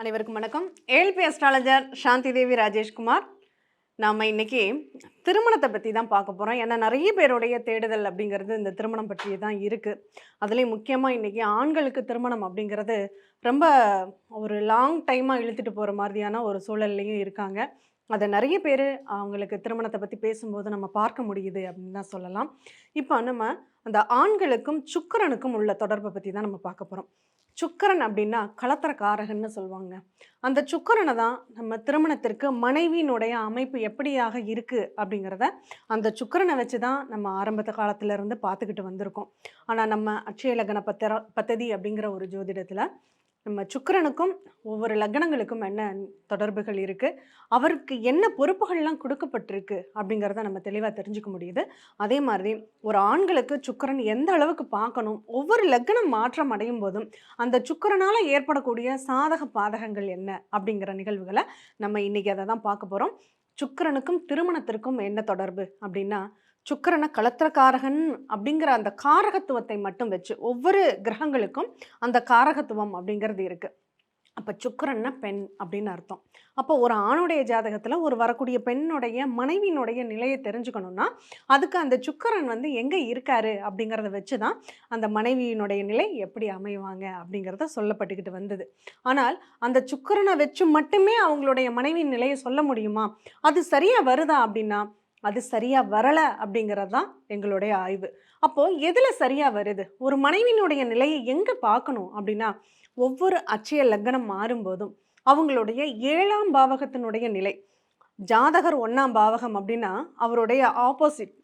அனைவருக்கும் வணக்கம். ALP astrologer Shanthi Devi Rajeshkumar. நாம் இன்னைக்கு திருமணத்தை பற்றி தான் பார்க்க போகிறோம் ஏன்னா நிறைய பேருடைய தேடுதல் அப்படிங்கிறது இந்த திருமணம் பற்றி தான் இருக்குது அதுலேயும் முக்கியமாக இன்றைக்கி ஆண்களுக்கு திருமணம் அப்படிங்கிறது ரொம்ப ஒரு லாங் டைமாக இழுத்துட்டு போகிற மாதிரியான ஒரு சூழல்லையும் இருக்காங்க. அதை நிறைய பேர் அவங்களுக்கு திருமணத்தை பற்றி பேசும்போது நம்ம பார்க்க முடியுது அப்படின்னு தான் சொல்லலாம். இப்போ நம்ம அந்த ஆண்களுக்கும் சுக்கரனுக்கும் உள்ள தொடர்பை பற்றி தான் நம்ம பார்க்க போகிறோம் சுக்கிரன் அப்படின்னா களத்திரக்காரகன்னு சொல்லுவாங்க. அந்த சுக்கிரனை தான் நம்ம திருமணத்திற்கு மனைவியினுடைய அமைப்பு எப்படியாக இருக்குது அப்படிங்கிறத அந்த சுக்கிரனை வச்சு தான் நம்ம ஆரம்பத்த காலத்திலேருந்து பார்த்துக்கிட்டு வந்திருக்கோம். ஆனால் நம்ம அட்சய லக்ன பத்திர பத்ததி அப்படிங்கிற ஒரு ஜோதிடத்தில் நம்ம சுக்கரனுக்கும் ஒவ்வொரு லக்னங்களுக்கும் என்ன தொடர்புகள் இருக்குது அவருக்கு என்ன பொறுப்புகள்லாம் கொடுக்கப்பட்டிருக்கு அப்படிங்கிறத நம்ம தெளிவாக தெரிஞ்சுக்க முடியுது. அதே மாதிரி ஒரு ஆண்களுக்கு சுக்கரன் எந்த அளவுக்கு பார்க்கணும்? ஒவ்வொரு லக்னம் மாற்றம் அடையும் போதும் அந்த சுக்கிரனால் ஏற்படக்கூடிய சாதக பாதகங்கள் என்ன? அப்படிங்கிற நிகழ்வுகளை நம்ம இன்னைக்கு அதை தான் பார்க்க போகிறோம் சுக்கரனுக்கும் திருமணத்திற்கும் என்ன தொடர்பு அப்படின்னா சுக்கிரனை களத்திரக்காரகன் அப்படிங்கிற அந்த காரகத்துவத்தை மட்டும் வச்சு ஒவ்வொரு கிரகங்களுக்கும் அந்த காரகத்துவம் அப்படிங்கிறது இருக்குது அப்போ சுக்கரன்னா பெண் அப்படின்னு அர்த்தம். அப்போ ஒரு ஆணுடைய ஜாதகத்தில் ஒரு வரக்கூடிய பெண்ணுடைய மனைவியினுடைய நிலையை தெரிஞ்சுக்கணும்னா அதுக்கு அந்த சுக்கரன் வந்து எங்கே இருக்காரு அப்படிங்கிறத வச்சு தான் அந்த மனைவியினுடைய நிலை எப்படி அமைவாங்க அப்படிங்கிறத சொல்லப்பட்டுக்கிட்டு வந்தது. ஆனால் அந்த சுக்கரனை வச்சு மட்டுமே அவங்களுடைய மனைவியின் நிலையை சொல்ல முடியுமா? அது சரியாக வருதா அப்படின்னா அது சரியாக வரலை அப்படிங்கிறது தான் எங்களுடைய ஆய்வு. அப்போது எதில் சரியாக வருது? ஒரு மனைவியினுடைய நிலையை எங்கே பார்க்கணும் அப்படின்னா ஒவ்வொரு அச்சய லக்னம் மாறும்போதும் அவங்களுடைய ஏழாம் பாவகத்தினுடைய நிலை. ஜாதகர் ஒன்றாம் பாவகம் அப்படின்னா அவருடைய ஆப்போசிட்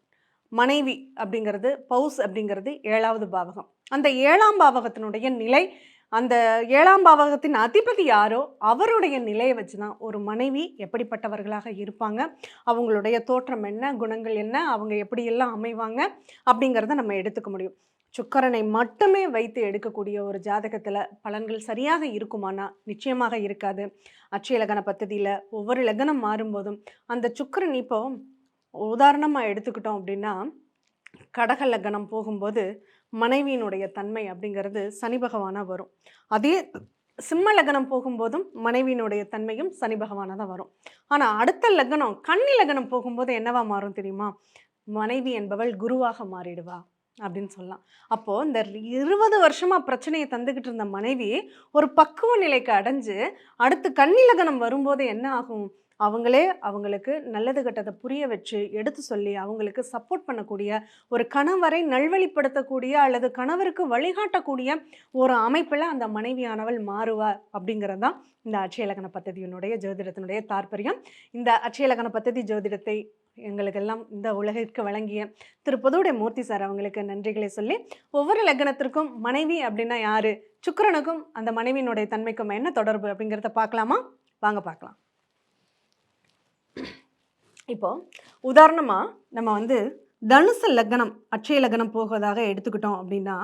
மனைவி அப்படிங்கிறது பவுஸ் அப்படிங்கிறது ஏழாவது பாவகம். அந்த ஏழாம் பாவகத்தினுடைய நிலை அந்த ஏழாம் பாவகத்தின் அதிபதி யாரோ அவருடைய நிலையை வச்சு தான் ஒரு மனைவி எப்படிப்பட்டவர்களாக இருப்பாங்க? அவங்களுடைய தோற்றம் என்ன? குணங்கள் என்ன? அவங்க எப்படியெல்லாம் அமைவாங்க? அப்படிங்கிறத நம்ம எடுத்துக்க முடியும். சுக்கரனை மட்டுமே வைத்து எடுக்கக்கூடிய ஒரு ஜாதகத்தில் பலன்கள் சரியாக இருக்குமானா? நிச்சயமாக இருக்காது. அட்சய லக்ன பத்ததியில் ஒவ்வொரு லக்னம் மாறும்போதும் அந்த சுக்கரன் இப்போ உதாரணமாக எடுத்துக்கிட்டோம் அப்படின்னா கடக லக்னம் போகும்போது மனைவியினுடைய தன்மை அப்படிங்கிறது சனி பகவானாக வரும். அதே சிம்ம லக்னம் போகும்போதும் மனைவியினுடைய தன்மையும் சனி பகவானாக தான் வரும். ஆனால் அடுத்த லக்னம் கன்னி லக்னம் போகும்போது என்னவா மாறும் தெரியுமா? மனைவி என்பவள் குருவாக மாறிடுவா அப்படின்னு சொல்லலாம். அப்போது இந்த இருபது வருஷமாக பிரச்சனையை தந்துக்கிட்டு இருந்த மனைவி ஒரு பக்குவ நிலைக்கு அடைஞ்சு அடுத்து கன்னி லக்னம் வரும்போது என்ன ஆகும்? அவங்களே அவங்களுக்கு நல்லது கெட்டதை புரிய வச்சு எடுத்து சொல்லி அவங்களுக்கு சப்போர்ட் பண்ணக்கூடிய ஒரு கணவரை நல்வழிப்படுத்தக்கூடிய அல்லது கணவருக்கு வழிகாட்டக்கூடிய ஒரு அமைப்பில் அந்த மனைவியானவள் மாறுவார் அப்படிங்கிறது தான் இந்த அட்சயலக்கண பத்ததியினுடைய ஜோதிடத்தினுடைய தாற்பயம். இந்த அட்சயலக்கண பத்ததி ஜோதிடத்தை எங்களுக்கெல்லாம் இந்த உலகிற்கு வழங்கிய திரு பொதுவுடைய மூர்த்தி சார் அவங்களுக்கு நன்றிகளை சொல்லி ஒவ்வொரு லக்னத்திற்கும் மனைவி அப்படின்னா யாரு? சுக்கரனுக்கும் அந்த மனைவியினுடைய தன்மைக்கும் என்ன தொடர்பு அப்படிங்கிறத பார்க்கலாமா? வாங்க பார்க்கலாம். இப்போ உதாரணமாக நம்ம வந்து தனுசு லக்னம் அட்சய லக்னம் போகிறதாக எடுத்துக்கிட்டோம் அப்படின்னா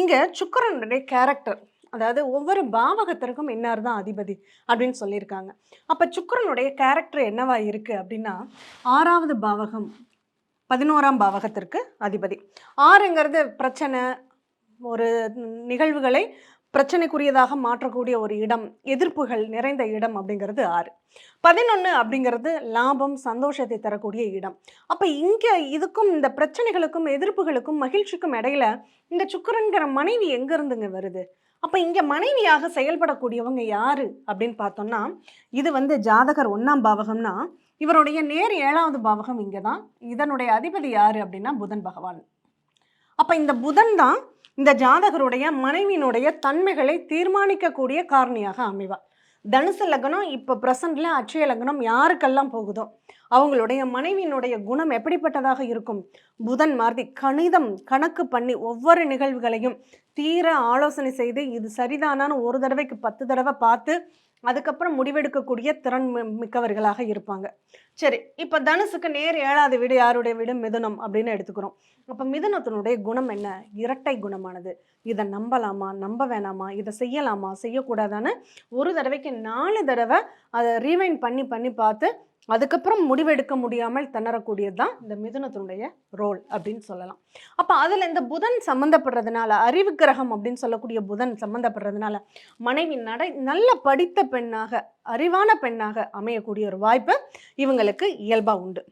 இங்கே சுக்கரனுடைய கேரக்டர் அதாவது ஒவ்வொரு பாவகத்திற்கும் இன்னார் தான் அதிபதி அப்படின்னு சொல்லியிருக்காங்க. அப்போ சுக்கரனுடைய கேரக்டர் என்னவா இருக்குது அப்படின்னா ஆறாவது பாவகம் பதினோராம் பாவகத்திற்கு அதிபதி. ஆறுங்கிறது பிரச்சனை ஒரு நிகழ்வுகளை பிரச்சனைக்குரியதாக மாற்றக்கூடிய ஒரு இடம் எதிர்ப்புகள் நிறைந்த இடம் அப்படிங்கிறது ஆறு. பதினொன்று அப்படிங்கிறது லாபம் சந்தோஷத்தை தரக்கூடிய இடம். அப்போ இங்கே இதுக்கும் இந்த பிரச்சனைகளுக்கும் எதிர்ப்புகளுக்கும் மகிழ்ச்சிக்கும் இடையில இந்த சுக்கரன்கிற மனைவி எங்கேருந்துங்க வருது? அப்போ இங்கே மனைவியாக செயல்படக்கூடியவங்க யாரு அப்படின்னு பார்த்தோம்னா இது வந்து ஜாதகர் ஒன்றாம் பாவகம்னா இவருடைய நேர் ஏழாவது பாவகம் இங்கே தான் இதனுடைய அதிபதி யாரு அப்படின்னா புதன் பகவான். அப்போ இந்த புதன் தான் இந்த ஜாதகருடைய மனைவியினுடைய தன்மைகளை தீர்மானிக்கக்கூடிய காரணியாக அமைவார் தனுசு லக்னம் இப்போ ப்ரெசண்டில் அச்சய லக்னம் யாருக்கெல்லாம் போகுதோ அவங்களுடைய மனைவியினுடைய குணம் எப்படிப்பட்டதாக இருக்கும்? புதன் மாதிரி கணிதம் கணக்கு பண்ணி ஒவ்வொரு நிகழ்வுகளையும் தீர ஆலோசனை செய்து இது சரிதானான்னு ஒரு தடவைக்கு பத்து தடவை பார்த்து அதுக்கப்புறம் முடிவெடுக்கக்கூடிய திறன் மிக்கவர்களாக இருப்பாங்க. சரி இப்போ தனுசுக்கு நேர் ஏழாவது வீடு யாருடைய வீடு? மிதுனம் அப்படின்னு எடுத்துக்கிறோம். அப்போ மிதுனத்தினுடைய குணம் என்ன? இரட்டை குணமானது. இதை நம்பலாமா? நம்ப வேணாமா? இதை செய்யலாமா? செய்யக்கூடாதான்னு ஒரு தடவைக்கு நாலு தடவை அதை ரீவைண்ட் பண்ணி பண்ணி பார்த்து அதுக்கப்புறம் முடிவெடுக்க முடியாமல் திணறக்கூடியது தான் இந்த மிதுனத்தினுடைய ரோல் அப்படின்னு சொல்லலாம். அப்போ அதில் இந்த புதன் சம்மந்தப்படுறதுனால அறிவு கிரகம் அப்படின்னு சொல்லக்கூடிய புதன் சம்மந்தப்படுறதுனால மனைவி நடை நல்ல படித்த பெண்ணாக அறிவான பெண்ணாக அமையக்கூடிய ஒரு வாய்ப்பு இவங்களுக்கு இயல்பாக உண்டு.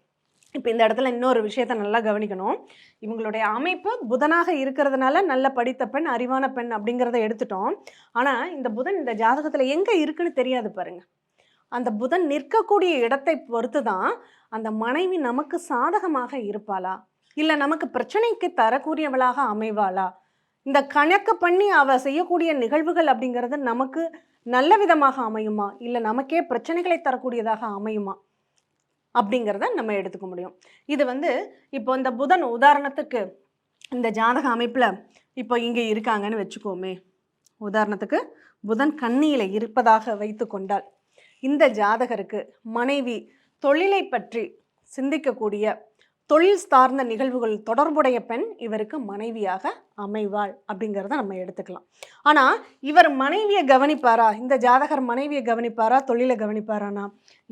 இப்போ இந்த இடத்துல இன்னொரு விஷயத்த நல்லா கவனிக்கணும். இவங்களுடைய அமைப்பு புதனாக இருக்கிறதுனால நல்ல படித்த பெண் அறிவான பெண் அப்படிங்கிறத எடுத்துட்டோம். ஆனால் இந்த புதன் இந்த ஜாதகத்தில் எங்கே இருக்குன்னு தெரியாது பாருங்கள் அந்த புதன் நிற்கக்கூடிய இடத்தை பொறுத்து தான் அந்த மனைவி நமக்கு சாதகமாக இருப்பாளா? இல்லை நமக்கு பிரச்சனைக்கு தரக்கூடியவளாக அமைவாளா? இந்த கணக்கு பண்ணி அவ செய்யக்கூடிய நிகழ்வுகள் அப்படிங்கிறது நமக்கு நல்ல விதமாக அமையுமா? இல்லை நமக்கே பிரச்சனைகளை தரக்கூடியதாக அமையுமா? அப்படிங்கிறத நம்ம எடுத்துக்க முடியும். இது வந்து இப்போ இந்த புதன் உதாரணத்துக்கு இந்த ஜாதக அமைப்பில் இப்போ இங்கே இருக்காங்கன்னு வச்சுக்கோமே. உதாரணத்துக்கு புதன் கண்ணியில் இருப்பதாக வைத்து கொண்டால் இந்த ஜாதகருக்கு மனைவி தொழிலை பற்றி சிந்திக்கக்கூடிய தொழில் சார்ந்த நிகழ்வுகள் தொடர்புடைய பெண் இவருக்கு மனைவியாக அமைவாள் அப்படிங்கிறத நம்ம எடுத்துக்கலாம். ஆனால் இவர் மனைவியை கவனிப்பாரா? இந்த ஜாதகர் மனைவியை கவனிப்பாரா? தொழிலை கவனிப்பாரானா?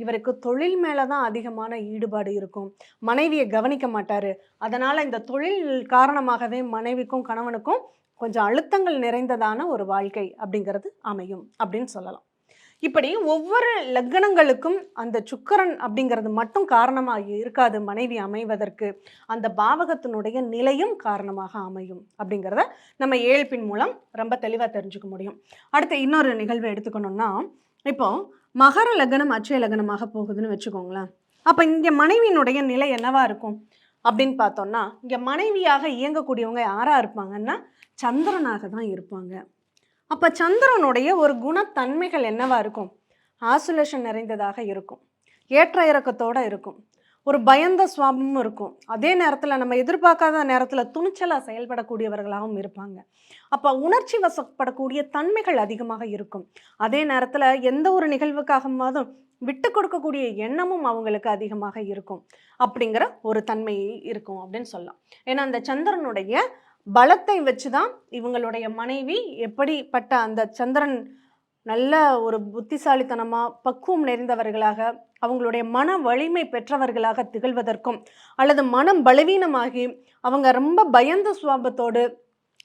இவருக்கு தொழில் மேலே தான் அதிகமான ஈடுபாடு இருக்கும். மனைவியை கவனிக்க மாட்டார். அதனால் இந்த தொழில் காரணமாகவே மனைவிக்கும் கணவனுக்கும் கொஞ்சம் அழுத்தங்கள் நிறைந்ததான ஒரு வாழ்க்கை அப்படிங்கிறது அமையும் அப்படின்னு சொல்லலாம். இப்படி ஒவ்வொரு லக்னங்களுக்கும் அந்த சுக்கரன் அப்படிங்கிறது மட்டும் காரணமாக இருக்காது மனைவி அமைவதற்கு. அந்த பாவகத்தினுடைய நிலையும் காரணமாக அமையும் அப்படிங்கிறத நம்ம ஏழ்பின் மூலம் ரொம்ப தெளிவாக தெரிஞ்சுக்க முடியும். அடுத்து இன்னொரு நிகழ்வை எடுத்துக்கணும்னா இப்போ மகர லக்னம் அச்சய லக்னமாக போகுதுன்னு வச்சுக்கோங்களேன். அப்போ இங்கே மனைவியினுடைய நிலை என்னவா இருக்கும் அப்படின்னு பார்த்தோம்னா இங்கே மனைவியாக இயங்கக்கூடியவங்க யாராக இருப்பாங்கன்னா சந்திரனாக தான் இருப்பாங்க. அப்போ சந்திரனுடைய ஒரு குணத்தன்மைகள் என்னவா இருக்கும்? ஆசுலேஷன் நிறைந்ததாக இருக்கும். ஏற்ற இறக்கத்தோடு இருக்கும். ஒரு பயந்த சுவாபமும் இருக்கும். அதே நேரத்தில் நம்ம எதிர்பார்க்காத நேரத்தில் துணிச்சலாக செயல்படக்கூடியவர்களாகவும் இருப்பாங்க. அப்போ உணர்ச்சி வசப்படக்கூடிய தன்மைகள் அதிகமாக இருக்கும். அதே நேரத்தில் எந்த ஒரு நிகழ்வுக்காகவும் விட்டு கொடுக்கக்கூடிய எண்ணமும் அவங்களுக்கு அதிகமாக இருக்கும். அப்படிங்கிற ஒரு தன்மை இருக்கும் அப்படின்னு சொல்லலாம். ஏன்னா அந்த சந்திரனுடைய பலத்தை வச்சு தான் இவங்களுடைய மனைவி எப்படிப்பட்ட அந்த சந்திரன் நல்ல ஒரு புத்திசாலித்தனமாக பக்குவம் நிறைந்தவர்களாக அவங்களுடைய மன வலிமை பெற்றவர்களாக திகழ்வதற்கும் அல்லது மனம் பலவீனமாகி அவங்க ரொம்ப பயந்த சுவாபத்தோடு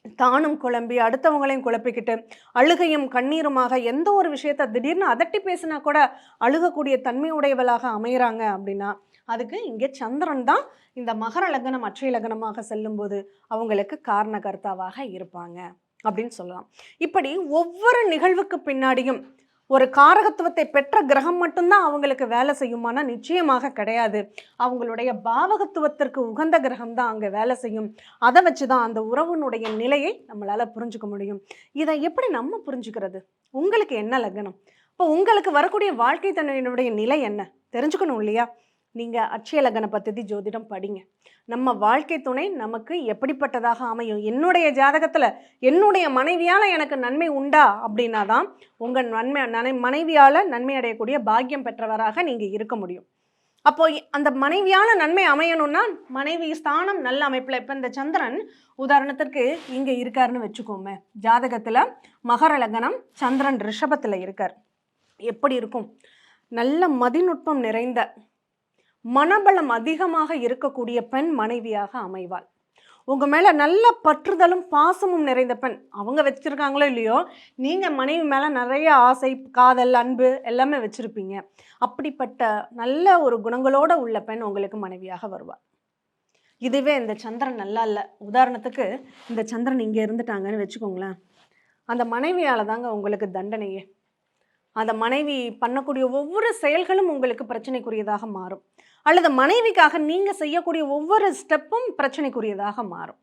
தானும் குழம்பி அடுத்தவங்களையும் குழப்பிக்கிட்டு அழுகையும் கண்ணீருமாக எந்த ஒரு விஷயத்த திடீர்னு அதட்டி பேசினா கூட அழுகக்கூடிய தன்மையுடையவளாக அமைகிறாங்க அப்படின்னா அதுக்கு இங்கே சந்திரன் தான் இந்த மகர லக்னம் அற்றை லக்னமாக செல்லும்போது அவங்களுக்கு காரணகர்த்தாவாக இருப்பாங்க அப்படின்னு சொல்லலாம். இப்படி ஒவ்வொரு நிகழ்வுக்கு பின்னாடியும் ஒரு காரகத்துவத்தை பெற்ற கிரகம் மட்டும்தான் அவங்களுக்கு வேலை செய்யுமானா நிச்சயமாக கிடையாது. அவங்களுடைய பாவகத்துவத்திற்கு உகந்த கிரகம் தான் அங்கே வேலை செய்யும். அதை வச்சு தான் அந்த உறவினுடைய நிலையை நம்மளால் புரிஞ்சுக்க முடியும். இதை எப்படி நம்ம புரிஞ்சுக்கிறது? உங்களுக்கு என்ன லக்னம்? இப்போ உங்களுக்கு வரக்கூடிய வாழ்க்கை தன்மையினுடைய நிலை என்ன? தெரிஞ்சுக்கணும் இல்லையா? நீங்கள் அட்சய லக்ன ஜோதிடம் படிங்க. நம்ம வாழ்க்கை துணை நமக்கு எப்படிப்பட்டதாக அமையும்? என்னுடைய ஜாதகத்தில் என்னுடைய மனைவியால் எனக்கு நன்மை உண்டா அப்படின்னா தான் உங்கள் நன்மை நனை மனைவியால் நன்மை அடையக்கூடிய பாக்கியம் பெற்றவராக நீங்கள் இருக்க முடியும். அப்போ அந்த மனைவியான நன்மை அமையணும்னா மனைவி ஸ்தானம் நல்ல அமைப்பில். இப்போ இந்த சந்திரன் உதாரணத்திற்கு இங்கே இருக்காருன்னு வச்சுக்கோமே. ஜாதகத்தில் மகர லக்னம் சந்திரன் ரிஷபத்தில் இருக்கார். எப்படி இருக்கும்? நல்ல மதிநுட்பம் நிறைந்த மனபலம் அதிகமாக இருக்கக்கூடிய பெண் மனைவியாக அமைவாள். உங்கள் மேலே நல்ல பற்றுதலும் பாசமும் நிறைந்த பெண் அவங்க வச்சுருக்காங்களோ இல்லையோ நீங்கள் மனைவி மேலே நிறைய ஆசை காதல் அன்பு எல்லாமே வச்சுருப்பீங்க. அப்படிப்பட்ட நல்ல ஒரு குணங்களோடு உள்ள பெண் உங்களுக்கு மனைவியாக வருவாள். இதுவே இந்த சந்திரன் நல்லா இல்லை. உதாரணத்துக்கு இந்த சந்திரன் இங்கே இருந்துட்டாங்கன்னு வச்சுக்கோங்களேன். அந்த மனைவியால் தாங்க உங்களுக்கு தண்டனையே. அந்த மனைவி பண்ணக்கூடிய ஒவ்வொரு செயல்களும் உங்களுக்கு பிரச்சனைக்குரியதாக மாறும். அல்லது மனைவிக்காக நீங்கள் செய்யக்கூடிய ஒவ்வொரு ஸ்டெப்பும் பிரச்சனைக்குரியதாக மாறும்.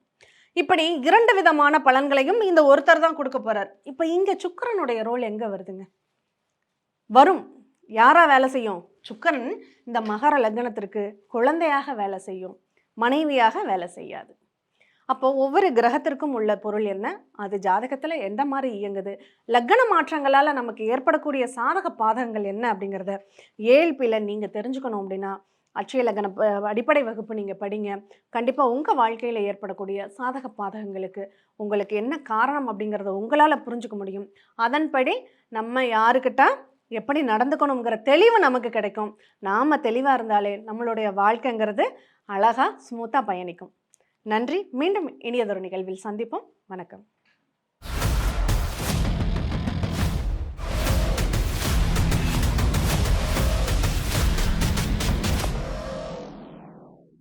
இப்படி இரண்டு விதமான பலன்களையும் இந்த ஒருத்தர் தான் கொடுக்க போகிறார் இப்போ இங்கே சுக்கரனுடைய ரோல் எங்கே வருதுங்க? வரும். யாரா வேலை செய்யும்? சுக்கிரன் இந்த மகர லக்னத்திற்கு குழந்தையாக வேலை செய்யும். மனைவியாக வேலை செய்யாது. அப்போ ஒவ்வொரு கிரகத்திற்கும் உள்ள பொருள் என்ன? அது ஜாதகத்தில் எந்த மாதிரி இயங்குது? லக்ன மாற்றங்களால் நமக்கு ஏற்படக்கூடிய சாதக பாதகங்கள் என்ன அப்படிங்கிறத ஏழ்பியில் நீங்கள் தெரிஞ்சுக்கணும் அப்படின்னா அட்சய லக்ன அடிப்படை வகுப்பு நீங்கள் படிங்க. கண்டிப்பாக உங்கள் வாழ்க்கையில் ஏற்படக்கூடிய சாதக பாதகங்களுக்கு உங்களுக்கு என்ன காரணம் அப்படிங்கிறத உங்களால் புரிஞ்சுக்க முடியும். அதன்படி நம்ம யாருக்கிட்ட எப்படி நடந்துக்கணுங்கிற தெளிவு நமக்கு கிடைக்கும். நாம் தெளிவாக இருந்தாலே நம்மளுடைய வாழ்க்கைங்கிறது அழகாக ஸ்மூத்தாக பயணிக்கும். நன்றி. மீண்டும் இனியதொரு நிகழ்வில் சந்திப்போம். வணக்கம்.